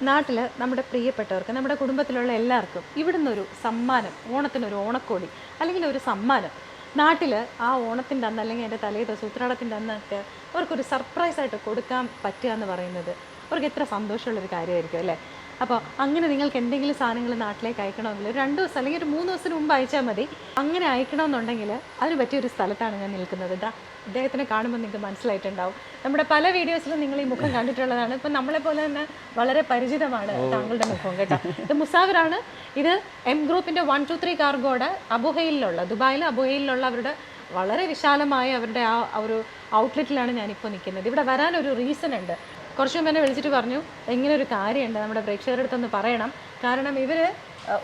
നാട്ടിൽ നമ്മുടെ പ്രിയപ്പെട്ടവർക്ക് നമ്മുടെ കുടുംബത്തിലുള്ള എല്ലാവർക്കും ഇവിടുന്ന് ഒരു സമ്മാനം ഓണത്തിനൊരു ഓണക്കോടി അല്ലെങ്കിൽ ഒരു സമ്മാനം. നാട്ടിൽ ആ ഓണത്തിന്റെ അന്ന് അല്ലെങ്കിൽ എന്റെ തലേ ദിവസം ഉത്രാടത്തിന്റെ അന്നൊക്കെ അവർക്കൊരു സർപ്രൈസായിട്ട് കൊടുക്കാൻ പറ്റുക എന്ന് പറയുന്നത് അവർക്ക് എത്ര സന്തോഷമുള്ളൊരു കാര്യമായിരിക്കും അല്ലേ? അപ്പോൾ അങ്ങനെ നിങ്ങൾക്ക് എന്തെങ്കിലും സാധനങ്ങൾ നാട്ടിലേക്ക് അയക്കണമെങ്കിൽ ഒരു രണ്ട് ദിവസം അല്ലെങ്കിൽ ഒരു മൂന്ന് ദിവസത്തിന് മുമ്പ് അയച്ചാൽ മതി. അങ്ങനെ അയക്കണമെന്നുണ്ടെങ്കിൽ അതിന് പറ്റിയ ഒരു സ്ഥലത്താണ് ഞാൻ നിൽക്കുന്നത്. ഇതാ അദ്ദേഹത്തിനെ കാണുമ്പോൾ നിങ്ങൾക്ക് മനസ്സിലായിട്ടുണ്ടാവും. നമ്മുടെ പല വീഡിയോസിലും നിങ്ങൾ ഈ മുഖം കണ്ടിട്ടുള്ളതാണ്. ഇപ്പം നമ്മളെ പോലെ തന്നെ വളരെ പരിചിതമാണ് താങ്കളുടെ മുഖം കേട്ടോ. ഇത് മുസാഫിറാണ് ഇത് എം ഗ്രൂപ്പിന്റെ വൺ ടു ത്രീ കാർഗോയുടെ അബുഹയിലുള്ള ദുബായിൽ അബുഹയിലുള്ള അവരുടെ വളരെ വിശാലമായ അവരുടെ ആ ഒരു ഔട്ട്ലെറ്റിലാണ് ഞാനിപ്പോൾ നിൽക്കുന്നത്. ഇവിടെ വരാനൊരു റീസൺ ഉണ്ട്. കുറച്ച് മുമ്പ് എന്നെ വിളിച്ചിട്ട് പറഞ്ഞു ഇങ്ങനെ ഒരു കാര്യമുണ്ട് നമ്മുടെ പ്രേക്ഷകരുടെ അടുത്തൊന്ന് പറയണം. കാരണം ഇവർ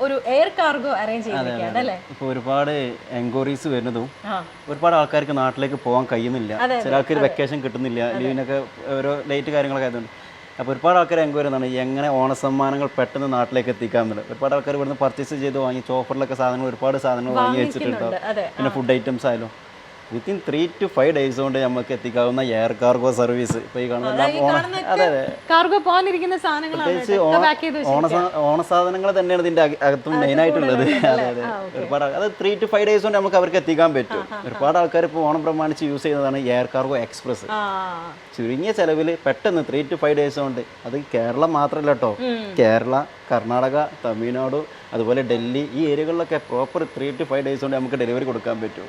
ഒരു എയർ കാർഗോ അറേഞ്ച് ചെയ്തിരിക്കുകയാണ് അല്ലേ? ഇപ്പൊ ഒരുപാട് എൻക്വയറീസ് വരുന്നതും ഒരുപാട് ആൾക്കാർക്ക് നാട്ടിലേക്ക് പോകാൻ കഴിയുന്നില്ല. ചില ആൾക്കാർ വെക്കേഷൻ കിട്ടുന്നില്ല ലീവിനൊക്കെ ഓരോ ലേറ്റ് കാര്യങ്ങളൊക്കെ ആയതുകൊണ്ട്. അപ്പോൾ ഒരുപാട് ആൾക്കാർ എൻക്വയറി എന്താണ് എങ്ങനെ ഓണസമ്മാനങ്ങൾ പെട്ടെന്ന് നാട്ടിലേക്ക് എത്തിക്കാമെന്നുള്ളത് ഒരുപാട് ആൾക്കാർ ഇവിടുന്ന് പർച്ചേസ് ചെയ്ത് വാങ്ങി ചോപ്പറിലൊക്കെ സാധനങ്ങൾ ഒരുപാട് സാധനങ്ങൾ വാങ്ങി വെച്ചിട്ടുണ്ടാവും പിന്നെ ഫുഡ് ഐറ്റംസ് ആയാലും. Within three to five days കൊണ്ട് നമുക്ക് എത്തിക്കാവുന്ന എയർ കാർഗോ സർവീസ് ഇപ്പോൾ ഈ കാണുന്ന അതെ അതെ കാർഗോ പോകാനിരിക്കുന്ന സാധനങ്ങളാണ് പ്രത്യേകിച്ച് ഓണ സാധനങ്ങൾ തന്നെയാണ് ഇതിന്റെ അകത്ത് മെയിൻ ആയിട്ടുള്ളത്. അതെ അതെ ഒരുപാട് അത് ത്രീ ടു ഫൈവ് ഡേയ്സ് കൊണ്ട് നമുക്ക് അവർക്ക് എത്തിക്കാൻ പറ്റും. ഒരുപാട് ആൾക്കാർ ഇപ്പോൾ ഓണം പ്രമാണിച്ച് യൂസ് ചെയ്യുന്നതാണ് എയർ കാർഗോ എക്സ്പ്രസ് ചുരുങ്ങിയ ചെലവിൽ പെട്ടെന്ന് ത്രീ ടു ഫൈവ് ഡേയ്സ് കൊണ്ട് അത് കേരളം മാത്രമല്ല കേട്ടോ കേരള കർണാടക തമിഴ്നാട് അതുപോലെ ഡൽഹി ഈ ഏരിയകളിലൊക്കെ proper three to five days കൊണ്ട് നമുക്ക് ഡെലിവറി കൊടുക്കാൻ പറ്റും.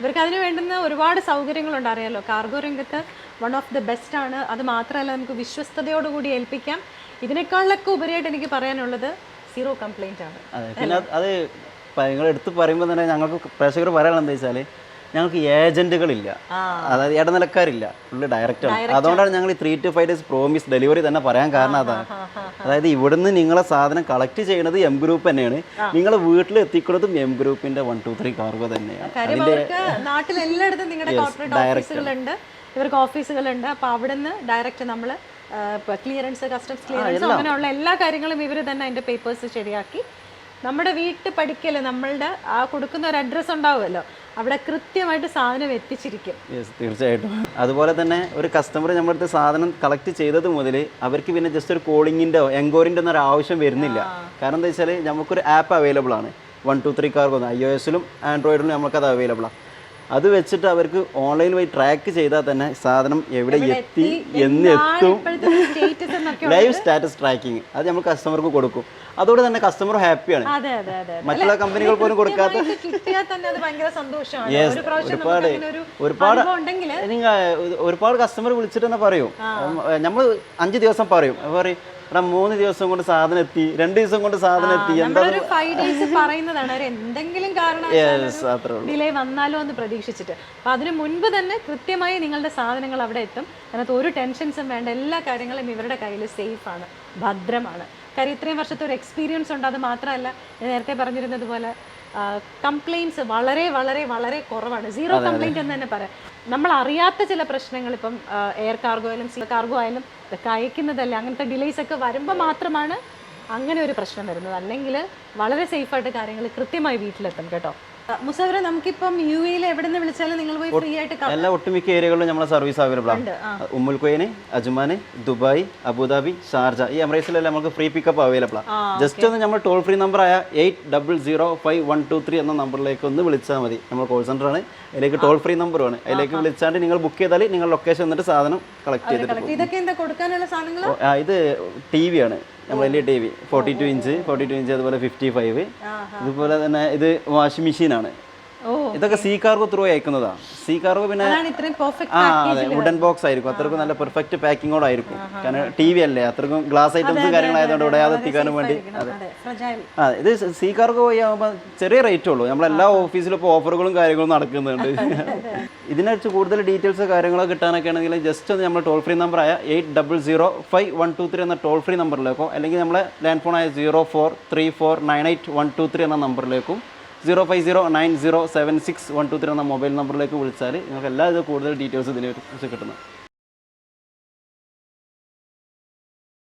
ഇവർക്ക് അതിന് വേണ്ടുന്ന ഒരുപാട് സൗകര്യങ്ങളുണ്ട് അറിയാലോ. കാർഗോ രംഗത്ത് വൺ ഓഫ് ദി ബെസ്റ്റ് ആണ്. അത് മാത്രമല്ല നമുക്ക് വിശ്വസ്തയോടുകൂടി ഏൽപ്പിക്കാം. ഇതിനേക്കാളൊക്കെ ഉപരിയായിട്ട് എനിക്ക് പറയാനുള്ളത് സീറോ കംപ്ലൈന്റ് ആണ്. അതെ പിന്നെ അത് അത് നിങ്ങൾ എടുത്ത് പറയുമ്പോൾ തന്നെ ഞങ്ങൾക്ക് പ്രേക്ഷകർ പറയാനുള്ളത് എന്താ വെച്ചാൽ ഞങ്ങൾക്ക് ഏജന്റുകളില്ല. അതായത് ഇടനിലക്കാരില്ല. ഫുള്ള് ഡയറക്റ്റ് ആണ്. അതുകൊണ്ടാണ് ഞങ്ങൾ ഈ three to five days promise delivery തന്നെ പറയാൻ കാരണം അതാണ്. അതായത് ഇവിടുന്ന് നിങ്ങളെ സാധനം കളക്ട് ചെയ്യുന്നത് എം ഗ്രൂപ്പ് തന്നെയാണ്. നിങ്ങളെ വീട്ടിൽ എത്തിക്കുന്നതും എം ഗ്രൂപ്പിന്റെ വൺ ടു ത്രീ കാർഗോ തന്നെയാണ്. നാട്ടിൽ എല്ലായിടത്തും നിങ്ങളുടെ കോർപ്പറേറ്റ് ഓഫീസുകളുണ്ട് ഇവർക്ക് ഓഫീസുകളുണ്ട് അപ്പൊ അവിടുന്ന് ഡയറക്റ്റ് നമ്മൾ ക്ലിയറൻസ് കസ്റ്റംസ് ക്ലിയറൻസ് അങ്ങനെയുള്ള എല്ലാ കാര്യങ്ങളും ഇവർ തന്നെ അതിന്റെ പേപ്പേഴ്സ് ശരിയാക്കി. നമ്മുടെ വീട്ട് പഠിക്കൽ നമ്മളുടെ ആ കൊടുക്കുന്ന ഒരു അഡ്രസ്സ് ഉണ്ടാവുമല്ലോ. അവിടെ കൃത്യമായിട്ട് സാധനം എത്തിച്ചിരിക്കും. യെസ് തീർച്ചയായിട്ടും. അതുപോലെ തന്നെ ഒരു കസ്റ്റമർ നമ്മുടെ അടുത്ത് സാധനം കളക്ട് ചെയ്തത് മുതൽ അവർക്ക് പിന്നെ ജസ്റ്റ് ഒരു കോളിങ്ങിന്റെ എൻക്വയറിന്റെ ഒന്നും ഒരു ആവശ്യം വരുന്നില്ല. കാരണം എന്താ വെച്ചാൽ നമുക്കൊരു ആപ്പ് അവൈലബിൾ ആണ്. വൺ ടു ത്രീ കാർക്കൊന്ന് ഐ ഒ എസിലും ആൻഡ്രോയിഡിലും നമുക്കത് അവൈലബിൾ ആണ് അത് വെച്ചിട്ട് അവർക്ക് ഓൺലൈൻ വഴി ട്രാക്ക് ചെയ്താൽ തന്നെ സാധനം എവിടെ എത്തി എന്ന് എത്തും. ലൈവ് സ്റ്റാറ്റസ് ട്രാക്കിംഗ് അത് നമ്മൾ കസ്റ്റമർക്ക് കൊടുക്കും. അതോടെ തന്നെ കസ്റ്റമർ ഹാപ്പിയാണ്. മറ്റുള്ള കമ്പനികൾ പോലും കൊടുക്കാത്ത ഒരുപാട്. ഒരു ഒരുപാട് നിങ്ങൾ ഒരുപാട് കസ്റ്റമർ വിളിച്ചിട്ട് തന്നെ പറയും നമ്മൾ അഞ്ച് ദിവസം പറയും. പറയും എടാ മൂന്ന് ദിവസം കൊണ്ട് സാധനം എത്തി രണ്ട് ദിവസം കൊണ്ട് സാധനം എത്തി. എന്താ നമ്മളൊരു ഫൈവ് ഡേയ്സ് പറയുന്നതാണ്. ഒരു എന്തെങ്കിലും കാരണം ഡിലേ വന്നാലോ എന്ന് പ്രതീക്ഷിച്ചിട്ട്. അപ്പൊ അതിന് മുൻപ് തന്നെ കൃത്യമായി നിങ്ങളുടെ സാധനങ്ങൾ അവിടെ എത്തും. അതിനകത്ത് ഒരു ടെൻഷൻസും വേണ്ട. എല്ലാ കാര്യങ്ങളും ഇവരുടെ കയ്യിൽ സേഫ് ആണ് ഭദ്രമാണ്. കാര്യം ഇത്രയും വർഷത്തെ ഒരു എക്സ്പീരിയൻസ് ഉണ്ട്. അത് മാത്രമല്ല നേരത്തെ പറഞ്ഞിരുന്നത് പോലെ കംപ്ലൈൻസ് വളരെ വളരെ വളരെ കുറവാണ്. സീറോ കംപ്ലൈന്റ് എന്ന് തന്നെ പറയാം. നമ്മൾ അറിയാത്ത ചില പ്രശ്നങ്ങൾ ഇപ്പം എയർ കാർഗോ ആയാലും സീ കാർഗോ ആയാലും ഇതൊക്കെ അയക്കുന്നതല്ല അങ്ങനത്തെ ഡിലേസ് ഒക്കെ വരുമ്പോൾ മാത്രമാണ് അങ്ങനെ ഒരു പ്രശ്നം വരുന്നത്. അല്ലെങ്കിൽ വളരെ സേഫായിട്ട് കാര്യങ്ങൾ കൃത്യമായി വീട്ടിലെത്തും കേട്ടോ. മുസാഫിറെ നമുക്കിപ്പം യു എയിൽ എവിടെ നിന്ന് വിളിച്ചാലും നിങ്ങൾ പോയി ഫ്രീ ആയിട്ട് എല്ലാ ഒട്ടുമിക്ക ഏരിയകളിലും നമ്മളെ സർവീസ് അവൈലബിൾ ആണ് ഉണ്ട് അജ്മാന് ദുബായ് അബുദാബി ഷാർജ. ഈ എമറേറ്റ്സിലെല്ലാം നമുക്ക് ഫ്രീ പിക്കപ്പ് അവൈലബിൾ ആണ് ജസ്റ്റ് ഒന്ന് നമ്മൾ ടോൾ ഫ്രീ നമ്പർ ആയ eight double zero five one two three എന്ന നമ്പറിലേക്ക് ഒന്ന് വിളിച്ചാൽ മതി. നമ്മൾ കോൾ സെന്റർ ആണ്. അതിലേക്ക് ടോൾ ഫ്രീ നമ്പറുമാണ് അതിലേക്ക് വിളിച്ചാണ്ട് നിങ്ങൾ ബുക്ക് ചെയ്താൽ നിങ്ങൾ ലൊക്കേഷൻ എന്നിട്ട് സാധനം കളക്ട് ചെയ്തിട്ട് ഇതൊക്കെ എന്താ കൊടുക്കാനുള്ള സാധനങ്ങൾ ഇത് ടി വി ആണ്. വലിയ T V forty two inch forty two inch അതുപോലെ ഫിഫ്റ്റി ഫൈവ് ഇതുപോലെ തന്നെ ഇത് വാഷിംഗ് മെഷീനാണ് ഓ ഇതൊക്കെ സീ കാർഗോ ത്രൂ അയക്കുന്നതാണ് സീ കാർഗോ പിന്നെ ആ അതെ വുഡൻ ബോക്സ് ആയിരിക്കും. അത്രക്കും നല്ല പെർഫെക്റ്റ് പാക്കിങ്ങോടായിരിക്കും കാരണം ടി വി അല്ലേ? അത്രക്കും ഗ്ലാസ് ഐറ്റംസ് കാര്യങ്ങളായതുകൊണ്ട് ഉടയാതെ എത്തിക്കാനും വേണ്ടി അതെ. ആ ഇത് സീ കാർഗോ വഴി ആകുമ്പോൾ ചെറിയ റേറ്റ് ഉള്ളൂ. നമ്മളെല്ലാ ഓഫീസിലും ഇപ്പോൾ ഓഫറുകളും കാര്യങ്ങളും നടക്കുന്നുണ്ട്. ഇതിനെക്കുറിച്ച് കൂടുതൽ ഡീറ്റെയിൽസ് കാര്യങ്ങളോ കിട്ടാനൊക്കെ ആണെങ്കിൽ ജസ്റ്റ് ഒന്ന് നമ്മൾ ടോൾ ഫ്രീ നമ്പർ ആയ eight double zero five one two three എന്ന ടോൾ ഫ്രീ നമ്പറിലേക്കോ അല്ലെങ്കിൽ നമ്മളെ ലാൻഡ് ഫോൺ ആയ zero four three four nine eight one two three എന്ന നമ്പറിലേക്കും zero five zero nine zero seven six one two three എന്ന mobile നമ്പറിലേക്ക് വിളിച്ചാൽ നിങ്ങൾക്ക് എല്ലാ കൂടുതൽ ഡീറ്റെയിൽസ് ഇതിനെ കുറിച്ച് കിട്ടുന്നത്